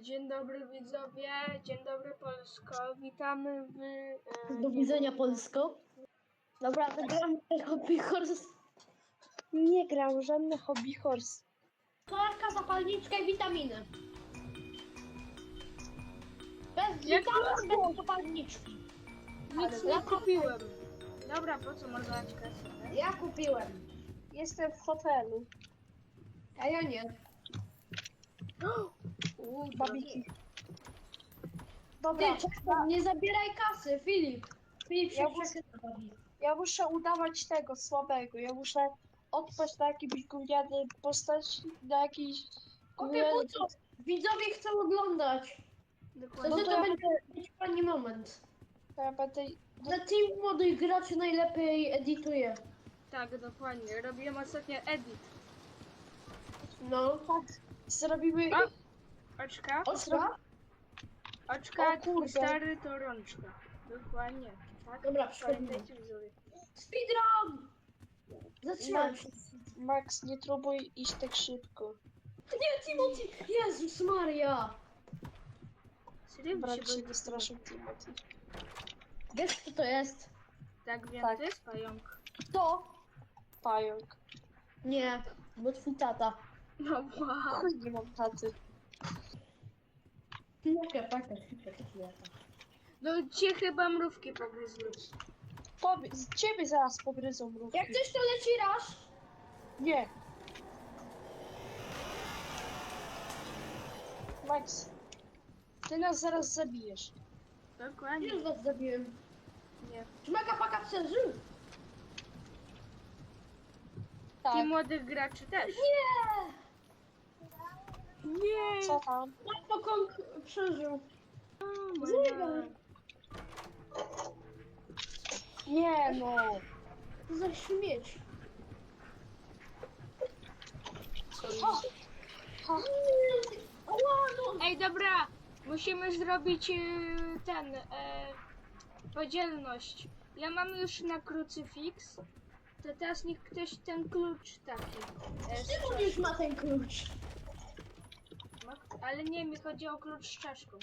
Dzień dobry widzowie, dzień dobry Polsko. Witamy w. E, Do widzenia Polsko. Dobra, wygram Hobby Horse. Nie gram żadne hobby horse. Kolarka, zapalniczka i witaminy. Bez Jak witamin, bez zapalniczki. Nic nie kupiłem. Dobra, po co kasę? Ja kupiłem. Jestem w hotelu. A ja nie. Uuu, Babiki. Ty, Dobra, czekaj, nie zabieraj kasy, Filip. Filip się Ja przechyla. ja muszę udawać tego słabego. Ja muszę odpaść na jakimś gówniany postać, na jakiś Kupię po co? Widzowie chcą oglądać. Dokładnie. No to to- będzie być fajny moment. Ja będę... Dla team młodych graczy najlepiej edytuje. Tak, dokładnie. Robiłem ostatnio edit. No. Tak, zrobimy... A! Oczka, Ostra? oczka, O kurde. stary to rączka. Dokładnie. Tak? Dobra. Pamiętajcie. Speedrun! Zatrzymałem się. Max, nie próbuj iść tak szybko. Nie, Timothy! Jezus Maria! Serio mi Brat się wystraszył Timothy. Wiesz kto to jest? Tak, wiem, Tak. to jest pająk. Kto? Pająk. Nie, bo twój tata. No wow. Chuj, nie mam taty. Chwilkę, taka, chwilkę. No cię chyba mrówki pogryzły. Powie- z ciebie zaraz pogryzą mrówki. Jak coś to leci raz? Nie. Max, ty nas zaraz zabijesz. Dokładnie. Już was zabiłem. Nie. Czy Mega Paka przeżył? Tak. I młodych graczy też. Nie! Nie. Co tam? Pokąg przeżył. Oh my. God. Nie no. To za śmieć. Ha. Ha. Ała, no! Ej, dobra, musimy zrobić e, ten, e, podzielność. Ja mam już na krucyfiks, to teraz niech ktoś ten klucz taki. E, z Szymon już ma ten klucz. Ale nie, mi chodzi o klucz z czaszką.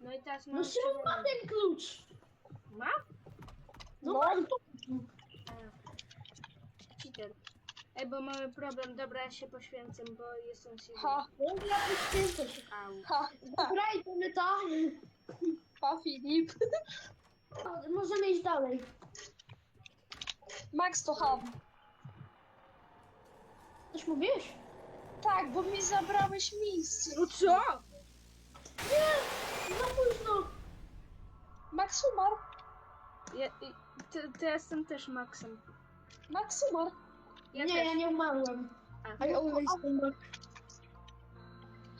No i teraz No mam Szymon ma czerwony. ten klucz. Ma? No, No. mam to. A. Cheater. Ej, bo mamy problem. Dobra, ja się poświęcę, bo jestem silny. Ha. Dobra, poświęcę się. Au. Ha. Dobra, idziemy tam. Ha, Filip. Możemy iść dalej. Max to ham. Coś mówisz? Tak, bo mi zabrałeś miejsce. No co? Nie! Za późno! Max umarł. Ja, i- to, to ja jestem też Maxem. Max umarł. Ja nie, też. ja nie umarłem. A. I always back.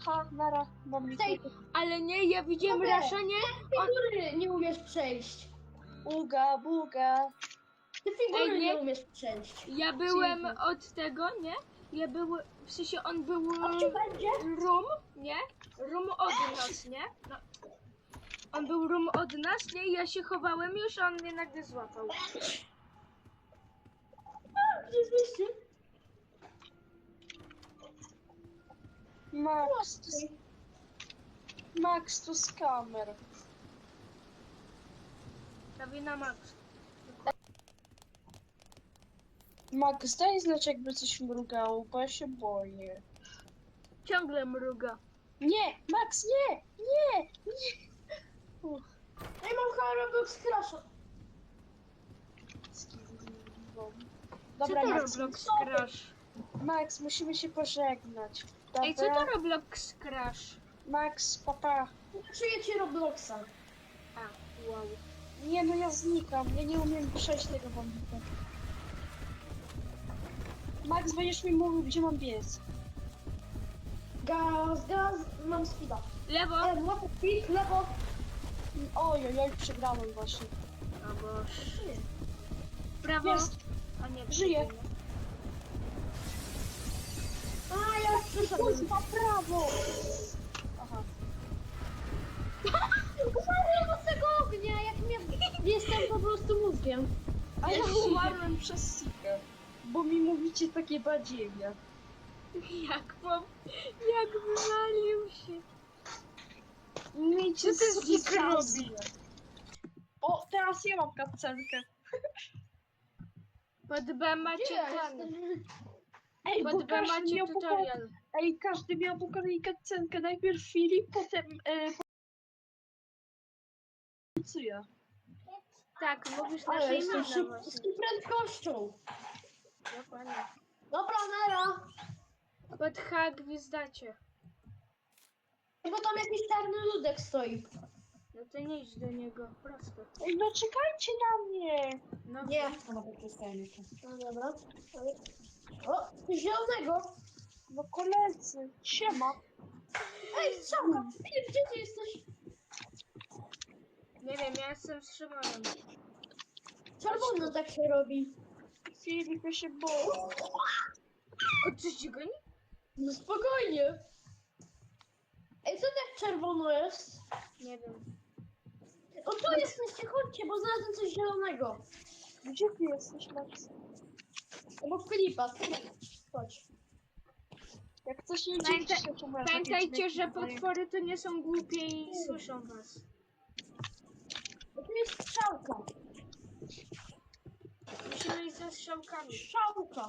Ha, nara. Mam Tej. Ale nie, ja widziałem Dobra. raszenie. figury nie umiesz przejść. Uga, buga. Ty figury Ej, nie. nie umiesz przejść. Ja byłem Dzięki. od tego, nie? Ja był, w sensie on był A gdzie będzie? room, nie? Room od nas, nie? No. On był room od nas, nie? I ja się chowałem już, a on mnie nagle złapał. A, gdzie? Max, to, Max to skamer. Ta wina Max. Max, daj znać jakby coś mrugało, bo ja się boję. Ciągle mruga. Nie, Max, nie, nie, nie. Uch, Ej, mam Roblox Crasha. skibidibom. Co Dobra, to Max, Roblox Crash? Max, musimy się pożegnać. Ej, co to Roblox Crash? Max, papa. Czuję ci Robloxa. A, wow. Nie, no ja znikam, ja nie umiem przejść tego bambika. Max, będziesz mi mówił, gdzie mam biec. Gaz, gaz, mam speeda. Lewo. E, lewo, speed, lewo. Oj, oj, oj, przegrałem właśnie. A boż. Prawo. Jest. A nie, Żyje. A, ja przyszedłem. Kurwa, prawo! Aha. Umarłem od tego ognia, jak mnie... Jestem po prostu mózgiem. A ja umarłem przez bo mi mówicie takie badziewia. Jak pom... Jak wywalił się. Co ten Zik robi? O, teraz ja mam kapcenkę. Pod B macie ten. Ej, bo Pod B każdy macie miał po kolei, tutorial. Ej, każdy miał po kolei kapcenkę. Najpierw Filip, potem... E, co ja? Tak, mówisz nasze imiona właśnie. z tą prędkością. Dokładnie. Dobra, nara. Pod H gwizdacie. Bo tam jakiś czarny ludek stoi. No to nie idź do niego, prosto. Ej, no czekajcie na mnie. No, Nie. No dobra. O, coś zielonego. No koledzy, siema. Ej, strzałka. Filip, gdzie ty jesteś? Nie wiem, ja jestem z Szymonem. Czerwono tak się robi. Filip, ja się boję. O, coś ci goni? No spokojnie. Ej, co tak czerwono jest? Nie wiem. O, tu jesteście, chodźcie, bo znalazłem coś zielonego. Gdzie ty jesteś, Max? Obok Filipa. Chodź. Jak coś nie Pamięta- dzieliście, to Pamiętajcie, że potwory to nie są głupie i słyszą was. O, tu jest strzałka. Musimy iść ze strzałkami. Strzałka.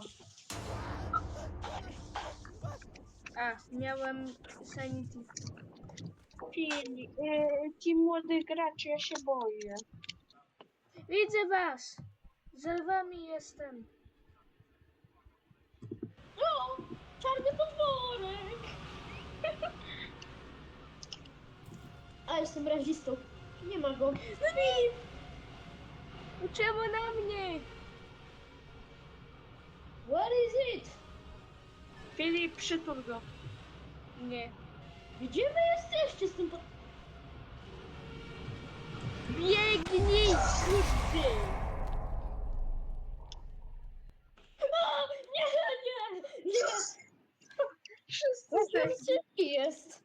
A, miałem sanity. Filip, e, ci młody gracze, ja się boję. Widzę was! Za wami jestem. O, czarny potworek. A, jestem razistą. Nie ma go. No nie! Czemu na mnie? Filip, przytul go. Nie. Gdzie wy jesteście z tym pot... Biegnij, kurde! A, nie, nie, nie. Wszyscy szybki jest.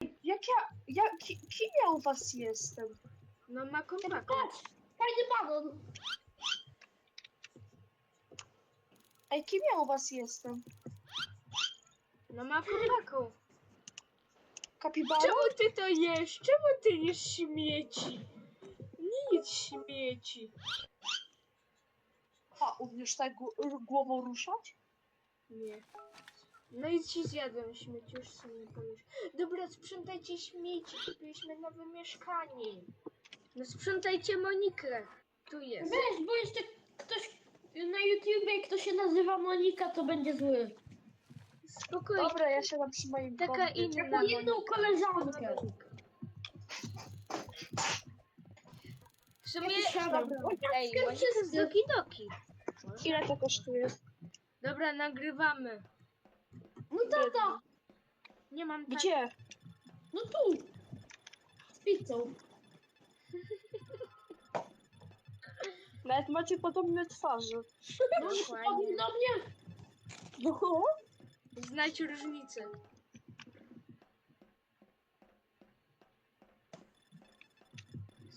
Jak ja, ja ki, kim ja u was jestem? No ma kompaka. Patrz, fajny banan. Ej, kim ja u was jestem? No ma kompaką. Kapibara? Czemu ty to jesz? Czemu ty jesz śmieci? Nie jedz śmieci. A, umiesz tak gł- głową ruszać? Nie. No i ci zjadłem śmieci, już sobie powiesz. Dobra, sprzątajcie śmieci, kupiliśmy nowe mieszkanie. No sprzątajcie Monikę. Tu jest. Weź, bo jeszcze ktoś na YouTubie, kto się nazywa Monika, to będzie zły. Spokojnie. Dobra, ja siadam przy moim Taka inna Taką jedną koleżankę. W sumie... Siadam. Ej. Doki Doki. Ile to kosztuje? Dobra, nagrywamy. No tata, Nie mam tak. Gdzie? no tu. Z pizzą. Nawet macie podobne twarze. No Dokładnie. do mnie. No. Znajdź różnicę.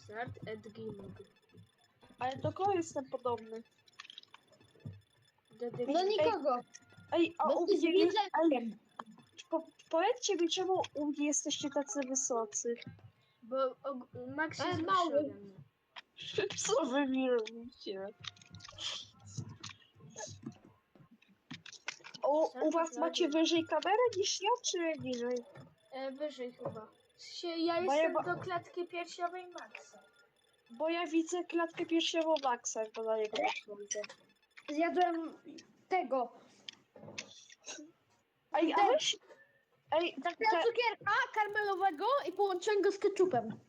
Start at gaming. Ale do kogo jestem podobny? Do nikogo. Ej, a Bo u mnie... Ej, widzem. po, powiedzcie mi, czemu u mnie jesteście tacy wysocy? Bo og- Max Ale jest mały. mnie. Co wy mi robicie? O, u was macie wyżej kamerę niż ja, czy niżej? E, wyżej chyba. Ja Bo ja jestem ba- do klatki piersiowej Maxa. Bo ja widzę klatkę piersiową Maxa, jak na niego widzę. Zjadłem tego. Ej, a weź... Ej, tak, tak, cukierka karmelowego i połączyłem go z ketchupem.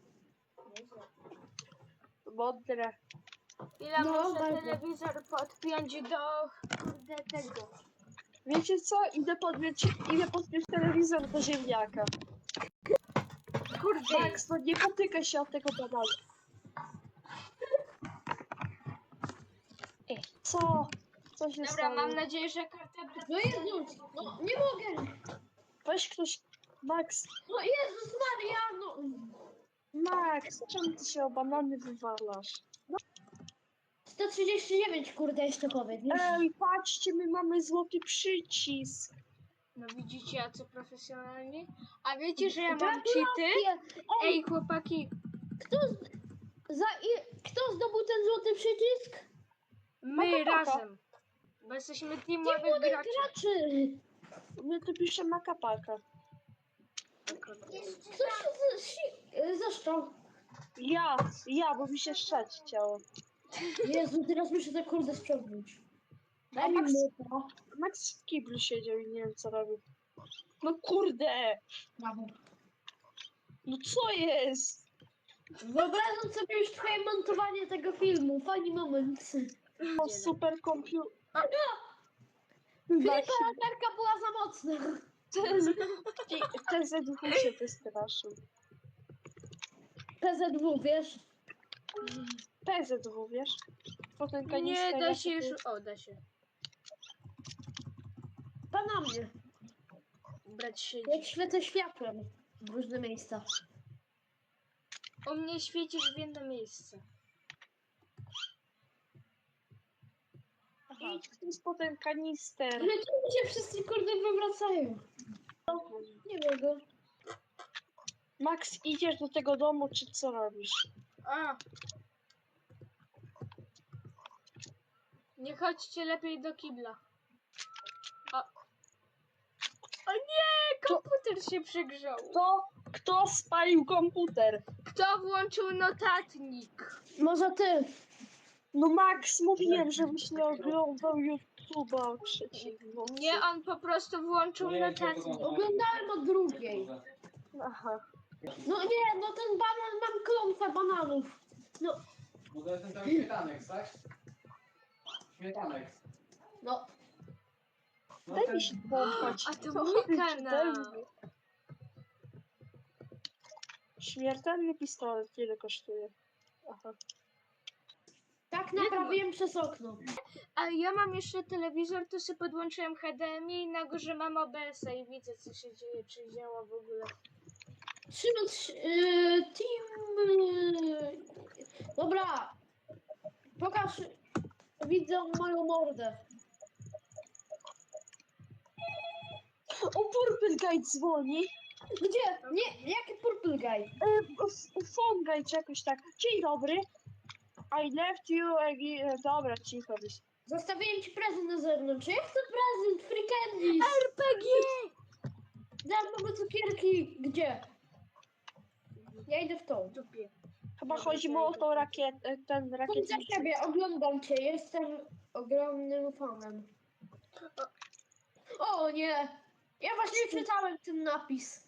Mądre. Ile No, muszę bardzo. telewizor podpiąć do kurde tego. Wiecie co? Idę podpiąć, idę podpiąć telewizor do ziemniaka. Kurde. Max, no nie potykaj się od tego banana. Ej, co? Co się Dobra, stało? mam nadzieję, że karta No Jezus, no nie mogę. Weź ktoś... Max, No Jezus Maria, no. Max, czemu ty się o banany wywalasz? 139, kurde, jeszcze powiedz. Ej, patrzcie, my mamy złoty przycisk. No widzicie, ja co profesjonalnie? A wiecie, że ja mam cheaty? Gratulacje! Ej, chłopaki, Kto, z... za... i- Kto zdobył ten złoty przycisk? my Paka, paka. razem. Bo jesteśmy Gdzie teamowych młodych graczy. graczy? My tu pisze makapaka. Kto się z... si- zeszczał? Ja, ja, bo mi się szczać chciało. Jezu, teraz muszę to kurde sprzątnąć. Daj mi Max- mleko. Max w kiblu siedział i nie wiem co robił. No kurde! Brawo. No co jest? Wyobrażam sobie już twoje montowanie tego filmu. Fajny moment. O, super komputer. Filipa latarka była za mocna. Ten ZW się wystraszył. PZW, wiesz? PZW, wiesz? Potem Nie kanister da się już. O, da się. Pa na mnie. Brać siedzi. Jak świecę światłem w różne miejsca. U mnie świecisz w jedno miejsce. Aha. Idź, jest potem kanister. Ale czemu się wszyscy kurde wywracają? Nie wiem go. Max, idziesz do tego domu, czy co robisz? A. Nie chodźcie lepiej do kibla. O. O nie! Komputer się przegrzał. Kto, kto spalił komputer? Kto włączył notatnik? Może ty. No Max, mówiłem, żebyś nie oglądał YouTube'a o trzeciej w nocy. Nie, on po prostu włączył notatnik. Oglądałem od drugiej. Aha. No nie, no ten banan, mam klątwę bananów. No, Bo to jest ten cały śmietanek, tak? Śmietanek. no. No Daj ten- mi się połapać. A to mój kanał. Śmiertelny pistolet, ile kosztuje? Aha. Tak naprawiłem przez okno. A ja mam jeszcze telewizor, to sobie podłączyłem HDMI i na górze mam OBS-a i widzę co się dzieje, czy działa w ogóle. Szymon, yy, team... Yy, dobra. Pokaż widzę moją mordę. O, Purple Guy dzwoni. Gdzie? Nie, jaki purple guy? E, Phone Guy czy jakoś tak. Dzień dobry. I left you again. Dobra, cicho byś. Zostawiłem ci prezent na zewnątrz. Jak to prezent? Free candies. RPG! Darmowe cukierki. Gdzie? Ja idę w tą. Dupie. Chyba chodzi mu o tą rakietę, ten Chodź za siebie, oglądam cię. Jestem ogromnym fanem. O nie! Ja właśnie czytałem ten napis.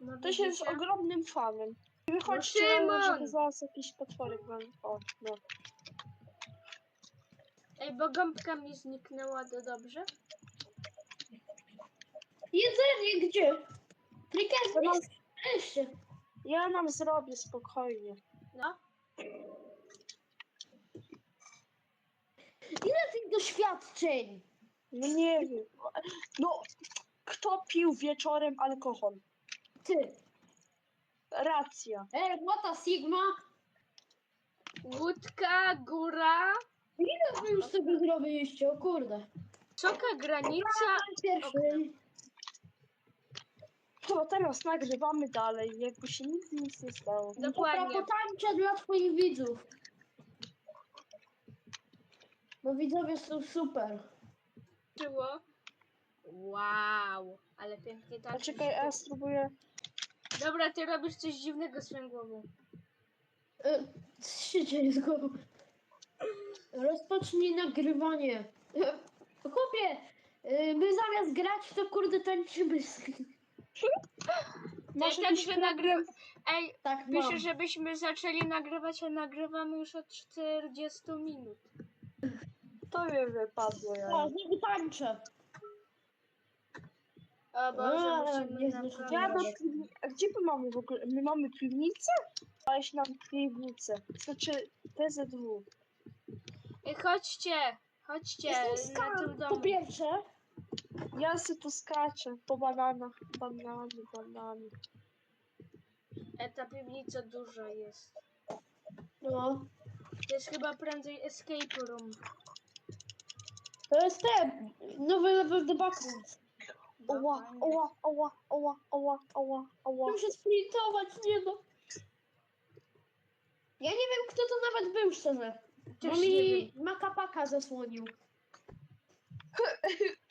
No To się jest widzicie? ogromnym fanem. Wychodźcie, Szymon! żeby zaraz jakiś potworek wam... O, no. Ej, bo gąbka mi zniknęła, to dobrze? Jedzenie gdzie? Free Ja nam, candies. Wreszcie. ja nam zrobię spokojnie. No. Ile tych doświadczeń? No nie wiem. No, kto pił wieczorem alkohol? Ty. Racja. Ej, Mota Sigma. Łódka, góra, Ile wy już sobie zrobiliście? O kurde. wysoka granica. Pierwszy. To teraz nagrywamy dalej, jakby się nic nie stało. Dokładnie. Dobra, potańczę dla twoich widzów. Bo widzowie są super. Było. Wow, ale pięknie A tak. czekaj, a ja spróbuję... Dobra, ty robisz coś dziwnego swoją głową. E, Co się dzieje z głową? Rozpocznij nagrywanie. E, Chłopie, e, my zamiast grać, to kurde tańczymy. Może być także nagry... Ej, Tak, pisze, mam. żebyśmy zaczęli nagrywać, a nagrywamy już od 40 minut. To mi wypadło, ja. O, znowu tańczę. O Boże, A, musimy naprawdę... Ja do piwni... A gdzie my mamy w ogóle? My mamy piwnicę? Dałeś nam piwnicę. Znaczy TZW. Ej, chodźcie, chodźcie Jestem na tym. Po pierwsze, Ja se tu skaczę po bananach. Banany, banany. E, ta piwnica duża jest. no, To jest chyba prędzej escape room. To jest ten, nowy level The. Oła, oła, oła, oła, oła, oła, oła. Muszę sprintować, nie no. Ja nie wiem, kto to nawet był, szczerze. Bo Też nie mi makapaka zasłonił.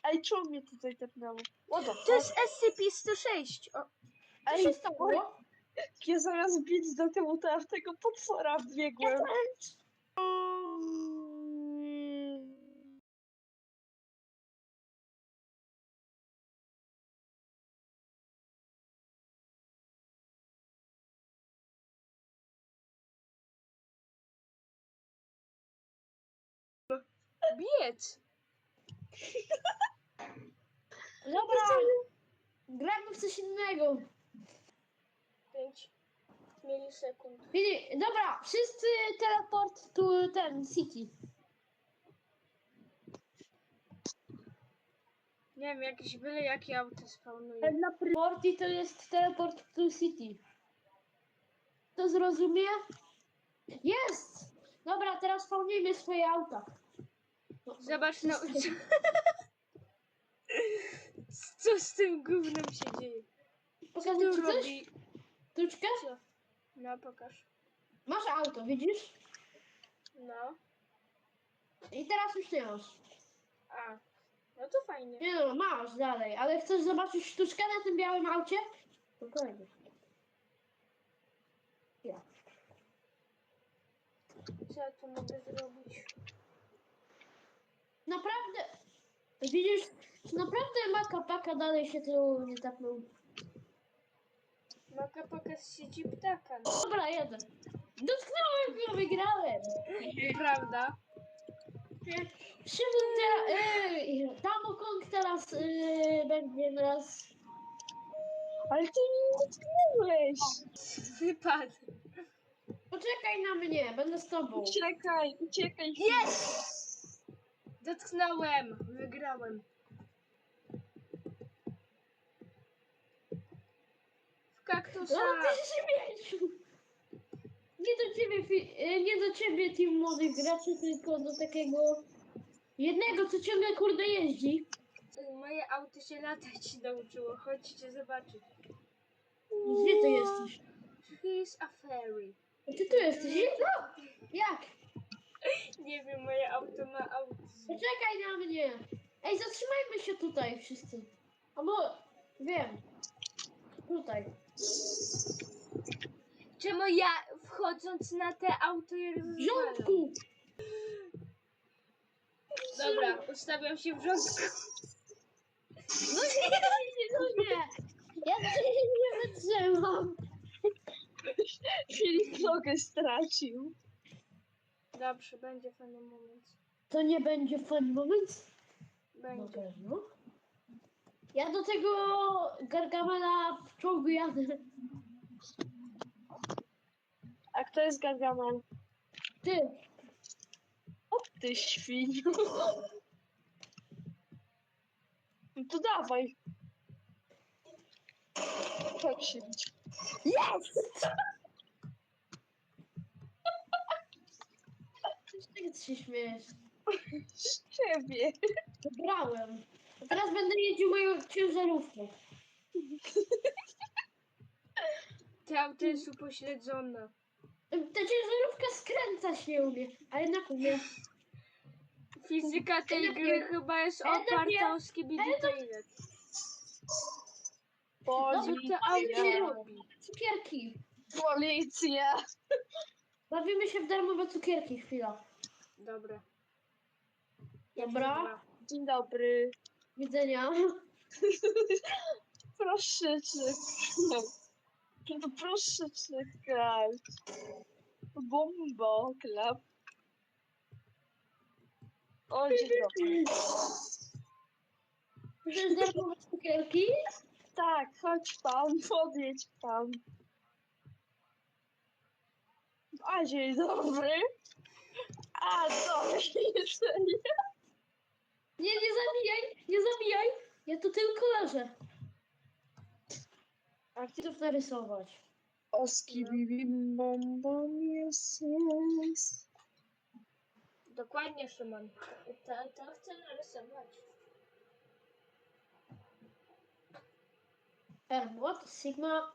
Ej, czemu mnie tutaj tepnęło? What the To fuck? jest SCP-106. O, Co Ej, stało? ja zamiast biec do tyłu, to ja w tego potwora biegłem. biec. Dobra, gramy w coś innego. 5 milisekund. Widzi- Dobra, wszyscy teleport tu ten city. Nie wiem, jakieś byle jakie auto spawnuje. Ten na Morty to jest teleport to city. To zrozumie? Jest! Dobra, teraz spełnijmy swoje auta. Zobacz na Co z tym gównem się dzieje? Pokażę tu ci coś? Co? No, pokaż. Masz auto, widzisz? No. I teraz już nie masz. A. No to fajnie. Nie no, masz dalej, ale chcesz zobaczyć sztuczkę na tym białym aucie? Spokojnie. Ja. Co ja tu mogę zrobić? Naprawdę, widzisz, naprawdę makapaka dalej się tu nie tapnął. Maka pokaz sieci ptaka. No. Dobra, jeden. Dotknąłem go, wygrałem. Prawda? Szymon teraz, yy, Tamo Kong teraz yy, będzie nas... Ale ty mnie nie dotknąłeś. Wypadł. Poczekaj na mnie, będę z tobą. Uciekaj, uciekaj. Jest! Dotknąłem! Wygrałem. Kaktusa! No ty śmieciu! Nie do ciebie, yy, nie do ciebie team młodych graczy, tylko do takiego jednego, co ciągle kurde jeździ. Moje auto się latać nauczyło. Chodźcie zobaczyć. Gdzie ty jesteś? He's a fairy. Ty tu jesteś? No! Jak? Nie wiem, moje auto ma autyzm. Poczekaj na mnie! Ej, zatrzymajmy się tutaj wszyscy. Albo, wiem. Tutaj. Czemu ja wchodząc na te auto je rozwalam? rządku! Dobra, ustawiam się w rządku. No nie, no nie! Ja tutaj nie wytrzymam. Filip nogę stracił. Dobrze, będzie fajny moment. To nie będzie fun moment? Będzie. pewno. Ja do tego Gargamela w czołgu jadę. A kto jest Gargamel? Ty, O ty świniu. No to dawaj. Tak się liczy. Jest! Czego ty się śmiejesz? Z ciebie. Wygrałem. Teraz będę jeździł moją ciężarówką. Te auto jest upośledzone. Ta ciężarówka skręca się umie, a jednak umie. Fizyka tej gry chyba jest oparta o Skibidi Ale to- Toilet. Co Policja. to auto robi? Cukierki. Policja. Bawimy się w darmowe cukierki, chwila. Dobra. Dobra, Dzień dobry. Widzenia. Proszę czekać. No proszę czekać. Bombo klap. O, dzień dobry. Chcesz darmowe cukierki? Tak, chodź pan, podjedź pan. A dzień dobry. A do widzenia. Nie, nie zabijaj, nie zabijaj. Ja tu tylko leżę. A chcę to narysować. Oski bibim bom bom jest jest. Dokładnie, Szymon. To, to chcę narysować. R, what, Sigma,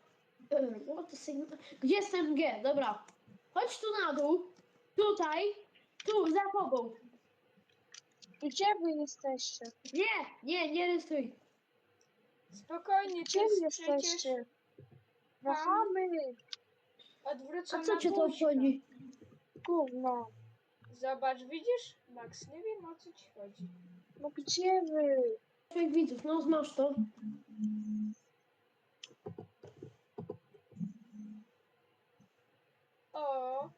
R, what, Sigma, gdzie jest ten G? Dobra, chodź tu na dół, tutaj, tu, za tobą. Gdzie wy jesteście? Nie, nie, nie rysuj. Spokojnie, Gdzie to wy jest przecież jesteście? Wahamy! A odwrócona co cię to buźka. obchodzi? Gówno. Zobacz, widzisz? Max, nie wiem o co ci chodzi. No gdzie wy? Twoich widzów, no znasz to. O.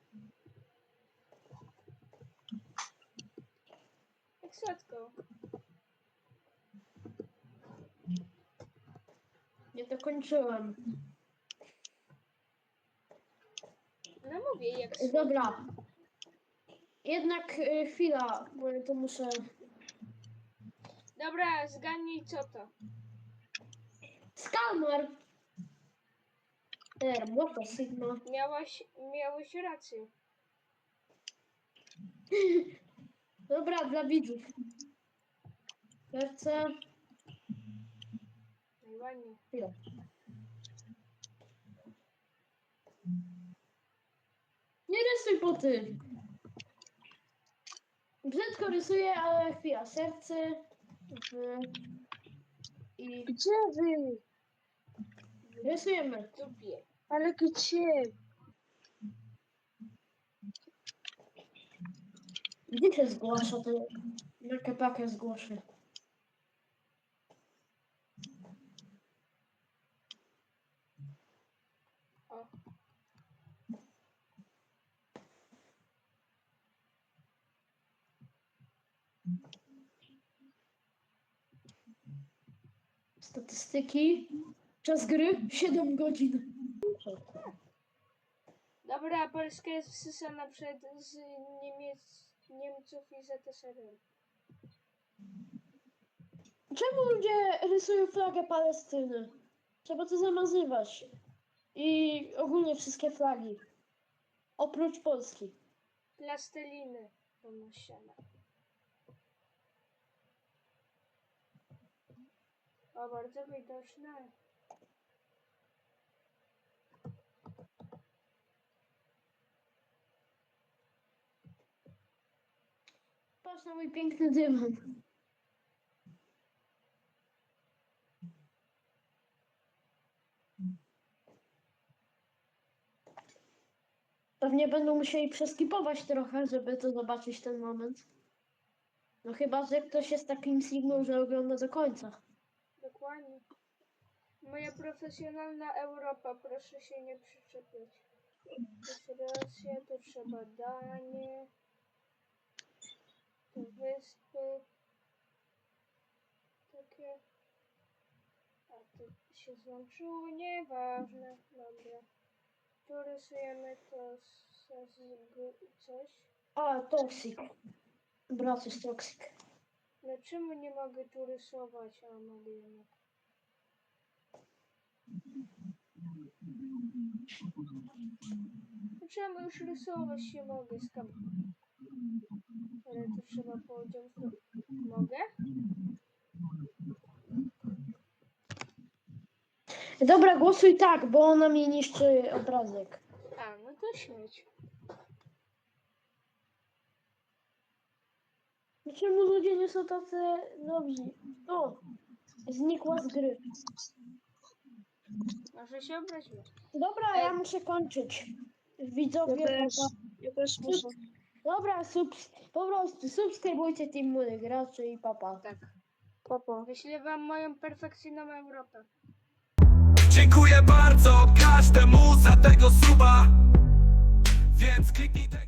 Słodko. Nie dokończyłem. No mówię, jak. Dobra. Jednak y, chwila, bo ja to muszę... Dobra, zgadnij co to. Skalmar! R, what the Sigma. Miałaś, miałeś rację. Dobra, dla widzów. Serce. Najładniej. Chwila. Nie rysuj po tym. Brzydko rysuję, ale chwila. Serce. I Gdzie wy? rysujemy. Dupie. Ale gdzie? Gdzie się zgłasza to? Jakie pakę zgłoszę? O. Statystyki. Czas gry 7 godzin. Dobra, Polska jest wsysana przed z Niemiec, Niemców i ZSRR. Czemu ludzie rysują flagę Palestyny? Trzeba to zamazywać. I ogólnie wszystkie flagi. Oprócz Polski. Plasteliny pomasiane. O, bardzo widoczne. Patrz na mój piękny dywan. Pewnie będą musieli przeskipować trochę, żeby to zobaczyć ten moment. No chyba, że ktoś jest takim signą, że ogląda do końca. Dokładnie. Moja profesjonalna Europa, proszę się nie przyczepiać. To Rosja, to trzeba Danie, to wyspy. Takie. A to się złączyło, nieważne. Dobra. Tu rysujemy to z, z, z coś. A, toksik. Brat jest toksik. No czemu nie mogę tu rysować? A mogę jednak. Czemu już rysować się mogę? Skam. Ale to trzeba. To... Mogę? Dobra, głosuj tak, bo ona mi niszczy obrazek. A, no to śmieć. Czemu ludzie nie są tacy dobrzy? O, znikła z gry. Może się obraziła. Dobra, ja muszę kończyć. Ja Widzowie. Ja też muszę. Dobra, subs po prostu subskrybujcie Team Młodych Graczy i papa. Tak. Papa. Wyślę wam moją perfekcyjną Europę. Dziękuję bardzo każdemu za tego suba Więc kliknij tego